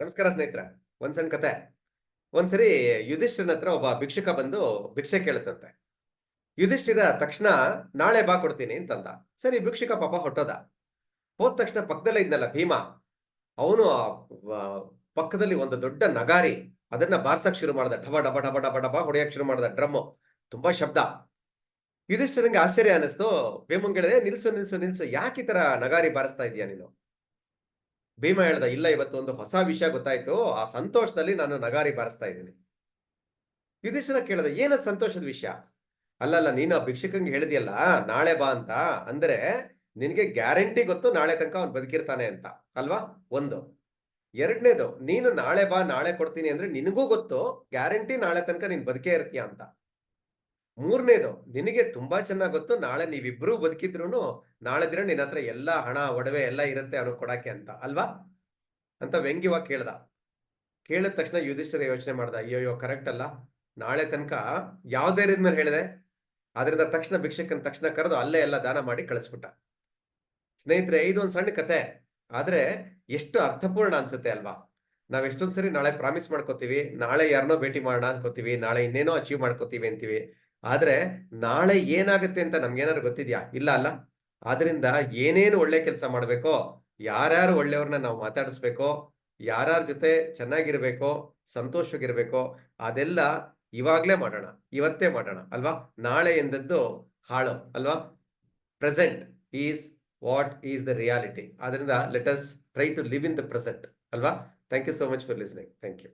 ನಮಸ್ಕಾರ ಸ್ನೇಹಿತರ, ಒಂದ್ ಸಣ್ಣ ಕತೆ. ಒಂದ್ಸರಿ ಯುಧಿಷ್ಠಿರನ ಹತ್ರ ಒಬ್ಬ ಭಿಕ್ಷುಕ ಬಂದು ಭಿಕ್ಷೆ ಕೇಳುತ್ತಂತೆ. ಯುಧಿಷ್ಠಿರ, ತಕ್ಷಣ ನಾಳೆ ಬಾ ಕೊಡ್ತೀನಿ ಅಂತಂದ. ಸರಿ, ಭಿಕ್ಷುಕ ಪಾಪ ಹೊಟ್ಟೋದ. ಹೋದ ತಕ್ಷಣ ಪಕ್ಕದಲ್ಲೇ ಇದ್ನಲ್ಲ ಭೀಮ. ಅವನು ಪಕ್ಕದಲ್ಲಿ ಒಂದು ದೊಡ್ಡ ನಗಾರಿ, ಅದನ್ನ ಬಾರ್ಸಕ್ ಶುರು ಮಾಡ್ದ. ಡಬ ಡಬ ಡಬ ಡಬ ಡಬ ಹೊಡೆಯಕ್ ಶುರು ಮಾಡ್ದ ಡ್ರಮ್ ತುಂಬಾ ಶಬ್ದ. ಯುಧಿಷ್ಠಿರಂಗೆ ಆಶ್ಚರ್ಯ ಅನಿಸ್ತು ಭೀಮಂಗೆ ನಿಲ್ಸು ನಿಲ್ಸು ನಿಲ್ಸು. ಯಾಕೆ ಈ ತರ ನಗಾರಿ ಬಾರಿಸ್ತಾ ಇದೀಯ ನೀನು? ಭೀಮ ಹೇಳ್ದ, ಇಲ್ಲ, ಇವತ್ತು ಒಂದು ಹೊಸ ವಿಷಯ ಗೊತ್ತಾಯ್ತು. ಆ ಸಂತೋಷದಲ್ಲಿ ನಾನು ನಗಾರಿ ಬಾರಿಸ್ತಾ ಇದ್ದೀನಿ. ಯುಧಿಷ್ಠಿರ ಕೇಳ್ದ, ಏನದ್ ಸಂತೋಷದ ವಿಷಯ? ಅಲ್ಲಲ್ಲ, ನೀನು ಆ ಭಿಕ್ಷಕಂಗೆ ಹೇಳಿದ್ಯಲ್ಲ, ನಾಳೆ ಬಾ ಅಂತ. ಅಂದ್ರೆ ನಿನಗೆ ಗ್ಯಾರಂಟಿ ಗೊತ್ತು, ನಾಳೆ ತನಕ ಅವ್ನು ಬದುಕಿರ್ತಾನೆ ಅಂತ. ಅಲ್ವಾ? ಒಂದು. ಎರಡನೇದು, ನೀನು ನಾಳೆ ಬಾ, ನಾಳೆ ಕೊಡ್ತೀನಿ ಅಂದ್ರೆ ನಿನಗೂ ಗೊತ್ತು, ಗ್ಯಾರಂಟಿ ನಾಳೆ ತನಕ ನೀನ್ ಬದುಕೇ ಇರ್ತೀಯ ಅಂತ. ಮೂರನೇದು, ನಿನಗೆ ತುಂಬಾ ಚೆನ್ನಾಗಿ ಗೊತ್ತು, ನಾಳೆ ನೀವಿಬ್ರು ಬದುಕಿದ್ರು ನಾಳೆ ದಿನ ನಿನ್ನ ಹತ್ರ ಎಲ್ಲಾ ಹಣ, ಒಡವೆ ಎಲ್ಲ ಇರುತ್ತೆ ಅವನು ಕೊಡಕ್ಕೆ ಅಂತ, ಅಲ್ವಾ? ಅಂತ ವ್ಯಂಗ್ಯವಾಗಿ ಕೇಳ್ದ. ಕೇಳಿದ ತಕ್ಷಣ ಯುಧಿಷ್ಠಿರ ಯೋಚನೆ ಮಾಡ್ದ, ಅಯ್ಯೋಯ್ಯೋ ಕರೆಕ್ಟ್ ಅಲ್ಲ. ನಾಳೆ ತನಕ ಯಾವ್ದೇ ಮೇಲೆ ಹೇಳಿದೆ. ಅದರಿಂದ ತಕ್ಷಣ ಭಿಕ್ಷಕನ ತಕ್ಷಣ ಕರೆದು ಅಲ್ಲೇ ಎಲ್ಲ ದಾನ ಮಾಡಿ ಕಳಿಸ್ಬಿಟ್ಟ. ಸ್ನೇಹಿತರೆ, ಇದೊಂದು ಸಣ್ಣ ಕತೆ. ಆದ್ರೆ ಎಷ್ಟು ಅರ್ಥಪೂರ್ಣ ಅನ್ಸುತ್ತೆ ಅಲ್ವಾ? ನಾವ್ ಎಷ್ಟೊಂದ್ಸರಿ ನಾಳೆ ಪ್ರಾಮಿಸ್ ಮಾಡ್ಕೋತೀವಿ, ನಾಳೆ ಯಾರನ್ನೋ ಭೇಟಿ ಮಾಡೋಣ ಅನ್ಕೋತೀವಿ, ನಾಳೆ ಇನ್ನೇನೋ ಅಚೀವ್ ಮಾಡ್ಕೋತೀವಿ ಅಂತೀವಿ. ಆದ್ರೆ ನಾಳೆ ಏನಾಗುತ್ತೆ ಅಂತ ನಮ್ಗೇನಾದ್ರು ಗೊತ್ತಿದ್ಯಾ? ಇಲ್ಲ ಅಲ್ಲ. ಆದ್ರಿಂದ ಏನೇನು ಒಳ್ಳೆ ಕೆಲಸ ಮಾಡ್ಬೇಕೋ, ಯಾರ್ಯಾರು ಒಳ್ಳೆಯವ್ರನ್ನ ನಾವು ಮಾತಾಡಿಸ್ಬೇಕೋ, ಯಾರ್ಯಾರ ಜೊತೆ ಚೆನ್ನಾಗಿರ್ಬೇಕೋ, ಸಂತೋಷವಾಗಿರ್ಬೇಕೋ, ಅದೆಲ್ಲ ಇವಾಗ್ಲೇ ಮಾಡೋಣ, ಇವತ್ತೇ ಮಾಡೋಣ, ಅಲ್ವಾ? ನಾಳೆ ಎಂದದ್ದು ಹಾಳು, ಅಲ್ವಾ? Present is what is the reality. ಆದ್ರಿಂದ let us try to live in the present, ಅಲ್ವಾ? Thank you so much for listening. Thank you.